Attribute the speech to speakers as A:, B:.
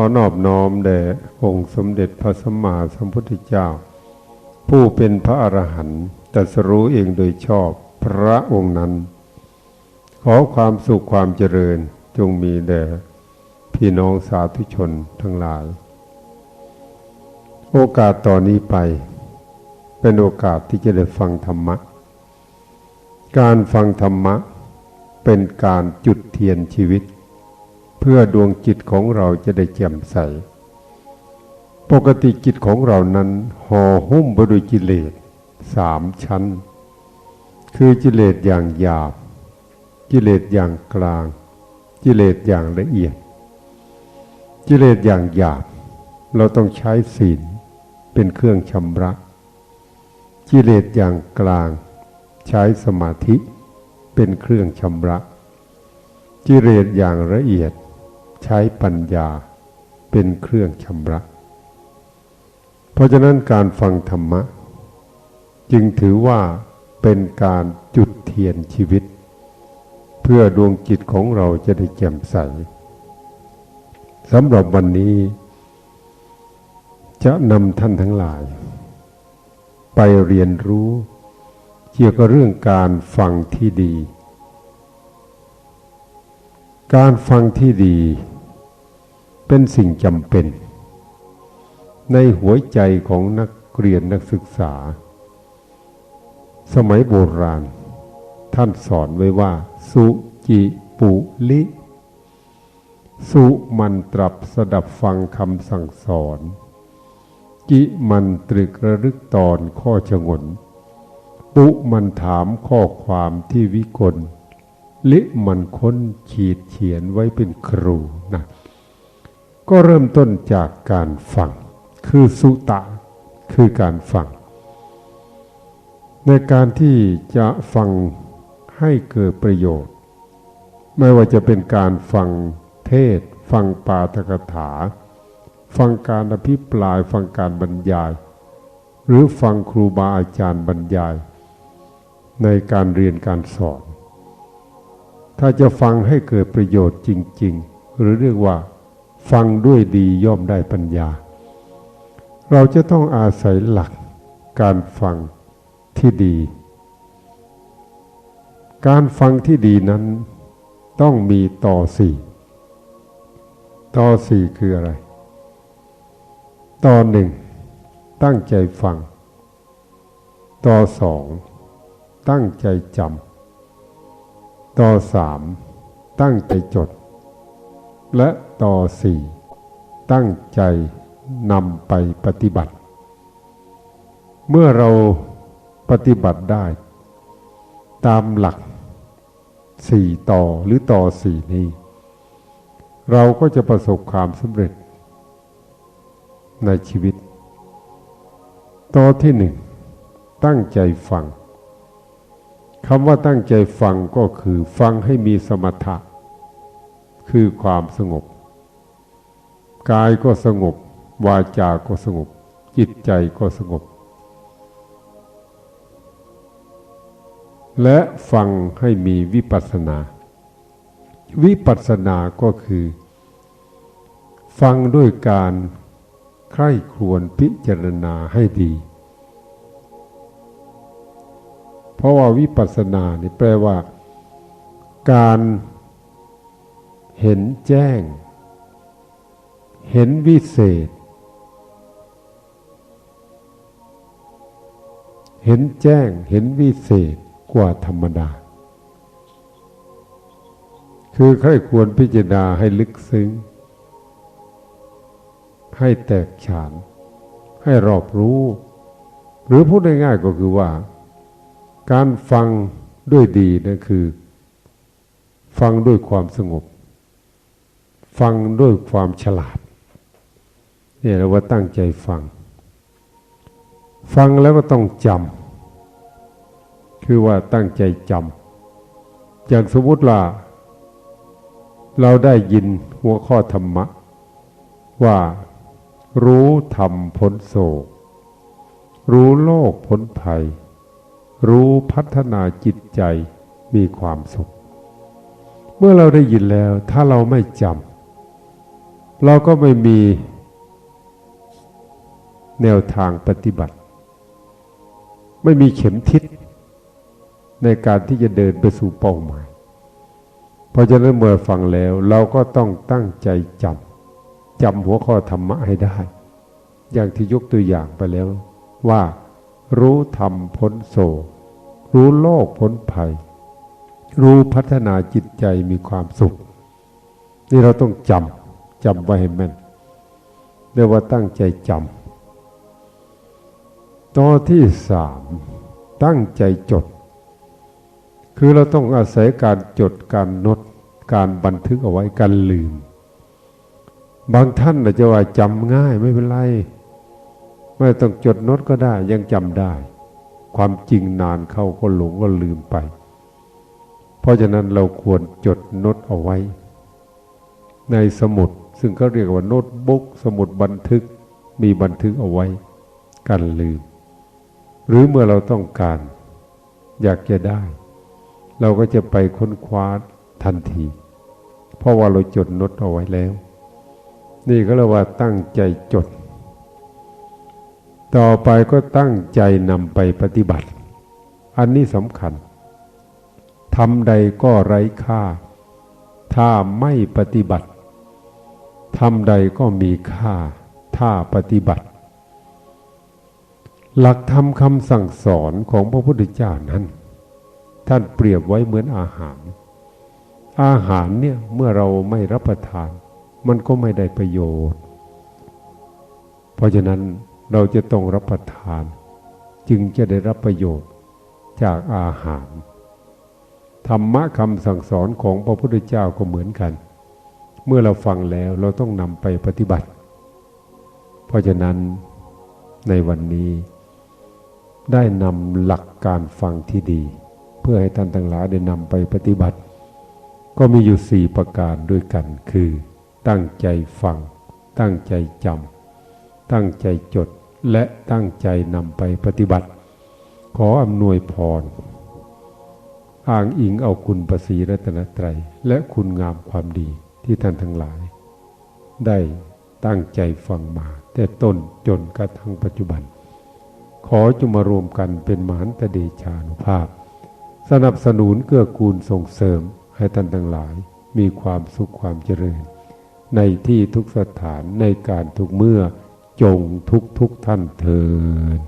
A: อนอบน้อมแด่องค์สมเด็จพระสัมมาสัมพุทธเจ้า ผู้เป็นพระอรหันต์ตรัสรู้เองโดยชอบพระองค์นั้น ขอความสุขความเจริญจงมีแด่พี่น้องสาธุชนทั้งหลาย โอกาสต่อนนี้ไป เป็นโอกาสที่จะได้ฟังธรรมะ การฟังธรรมะเป็นการจุดเทียนชีวิต เพื่อดวงจิตของเราจะได้แจ่มใส ปกติจิตของเรานั้นห่อหุ้มไปด้วยกิเลสสามชั้น คือกิเลสอย่างหยาบ กิเลสอย่างกลาง กิเลสอย่างละเอียด กิเลสอย่างหยาบ เราต้องใช้ศีลเป็นเครื่องชำระกิเลสอย่างกลางใช้สมาธิเป็นเครื่องชำระกิเลสอย่างละเอียด ใช้ปัญญาเป็นเครื่องชำระ เพราะฉะนั้นการฟังธรรมะ จึงถือว่าเป็นการจุดเทียนชีวิต เพื่อดวงจิตของเราจะได้แจ่มใสสำหรับวันนี้ จะนำท่านทั้งหลาย ไปเรียนรู้เกี่ยวกับเรื่องการฟังที่ดี การฟังที่ดี เป็นสิ่งจำเป็น ในหัวใจของนักเรียนนักศึกษา สมัยโบราณ ท่านสอนไว้ว่า สุจิปุลิ สุมันตรับสดับฟังคำสั่งสอนกิมันตรึกระลึกตอนข้อชงน ปุมันถามข้อความที่วิกล ลิมันค้นขีดเขียนไว้เป็นครู ก็เริ่มต้นจากการฟัง คือสุตะ คือการฟัง ในการที่จะฟังให้เกิดประโยชน์ ไม่ว่าจะเป็นการฟังเทศ ฟังปาฐกถา ฟังการอภิปราย ฟังการบรรยาย หรือฟังครูบาอาจารย์บรรยาย ในการเรียนการสอน ถ้าจะฟังให้เกิดประโยชน์จริง ๆ หรือเรียกว่า ฟังด้วยดีย่อมได้ปัญญา เราจะต้องอาศัยหลักการฟังที่ดี การฟังที่ดีนั้นต้องมีต่อสี่ต่อสี่คืออะไร ต่อหนึ่งตั้งใจฟัง ต่อสองตั้งใจจำต่อสามตั้งใจจด และต่อสี่ตั้งใจนำไปปฏิบัติ เมื่อเราปฏิบัติได้ ตามหลักสี่ต่อหรือต่อสี่นี้ เราก็จะประสบความสำเร็จ ในชีวิต ต่อที่หนึ่งตั้งใจฟังคำว่าตั้งใจฟังก็คือฟังให้มีสมถะ คือความสงบ กายก็สงบ วาจาก็สงบ จิตใจก็สงบ และฟังให้มีวิปัสสนา วิปัสสนาก็คือ ฟังด้วยการใคร่ครวญพิจารณาให้ดี เพราะว่าวิปัสสนานี่แปลว่า การ เห็นแจ้ง เห็นวิเศษ เห็นแจ้งเห็นวิเศษกว่าธรรมดา คือใครควรพิจารณาให้ลึกซึ้ง ให้แตกฉาน ให้รอบรู้ หรือพูดง่ายๆก็คือว่า การฟังด้วยดีนั่นคือ ฟังด้วยความสงบ ฟังด้วยความฉลาดเนี่ยเราว่าตั้งใจฟัง ฟังแล้วก็ต้องจำคือว่าตั้งใจจำอย่างสมมติว่าเราได้ยินหัวข้อธรรมะ ว่ารู้ธรรมพ้นโศก รู้โลกพ้นภัย รู้พัฒนาจิตใจมีความสุข เมื่อเราได้ยินแล้วถ้าเราไม่จำ เราก็ไม่มีแนวทางปฏิบัติ ไม่มีเข็มทิศในการที่จะเดินไปสู่เป้าหมาย เพราะฉะนั้นเมื่อฟังแล้วเราก็ต้องตั้งใจจำจำหัวข้อธรรมะให้ได้ อย่างที่ยกตัวอย่างไปแล้วว่ารู้ธรรมพ้นโศกรู้โลกพ้นภัย รู้พัฒนาจิตใจมีความสุข นี่เราต้องจำ จำไว้ให้แม่นเรียกว่าตั้งใจจำต่อที่สามตั้งใจจด คือเราต้องอาศัยการจดการนดการบันทึกเอาไว้การลืม บางท่านอาจจะว่าจำง่ายไม่เป็นไร ไม่ต้องจดนดก็ได้ยังจำได้ ความจริงนานเข้าก็หลงก็ลืมไป เพราะฉะนั้นเราควรจดนดเอาไว้ ในสมุด ซึ่งเขาเรียกว่าโน้ตบุ๊กสมุดบันทึกมีบันทึกเอาไว้กันลืม หรือเมื่อเราต้องการ อยากจะได้ เราก็จะไปค้นคว้าทันที เพราะว่าเราจดโนดเอาไว้แล้ว นี่ก็เรียกว่าตั้งใจจด ต่อไปก็ตั้งใจนำไปปฏิบัติ อันนี้สำคัญทำใดก็ไร้ค่า ถ้าไม่ปฏิบัติ ทำใดก็มีค่าถ้าปฏิบัติ หลักธรรมคำสั่งสอนของพระพุทธเจ้านั้น ท่านเปรียบไว้เหมือนอาหาร อาหารเนี่ยเมื่อเราไม่รับประทาน มันก็ไม่ได้ประโยชน์ เพราะฉะนั้นเราจะต้องรับประทาน จึงจะได้รับประโยชน์จากอาหารธรรมะคำสั่งสอนของพระพุทธเจ้าก็เหมือนกัน เมื่อเราฟังแล้วเราต้องนำไปปฏิบัติ เพราะฉะนั้นในวันนี้ได้นำหลักการฟังที่ดี เพื่อให้ท่านทั้งหลายได้นำไปปฏิบัติ ก็มีอยู่สี่ประการด้วยกันคือ ตั้งใจฟัง ตั้งใจจำตั้งใจจดและตั้งใจนำไปปฏิบัติ ขออำนวยพร อ้างอิงเอาคุณประสีรัตนตรัยและคุณงามความดี ที่ท่านทั้งหลาย ได้ตั้งใจฟังมา แต่ต้นจนกระทั่งปัจจุบัน ขอจงมารวมกันเป็นมหันตเดชานุภาพ สนับสนุนเกื้อกูลส่งเสริมให้ท่านทั้งหลายมีความสุขความเจริญ ในที่ทุกสถานในการทุกเมื่อจงทุกทุกท่านเทิน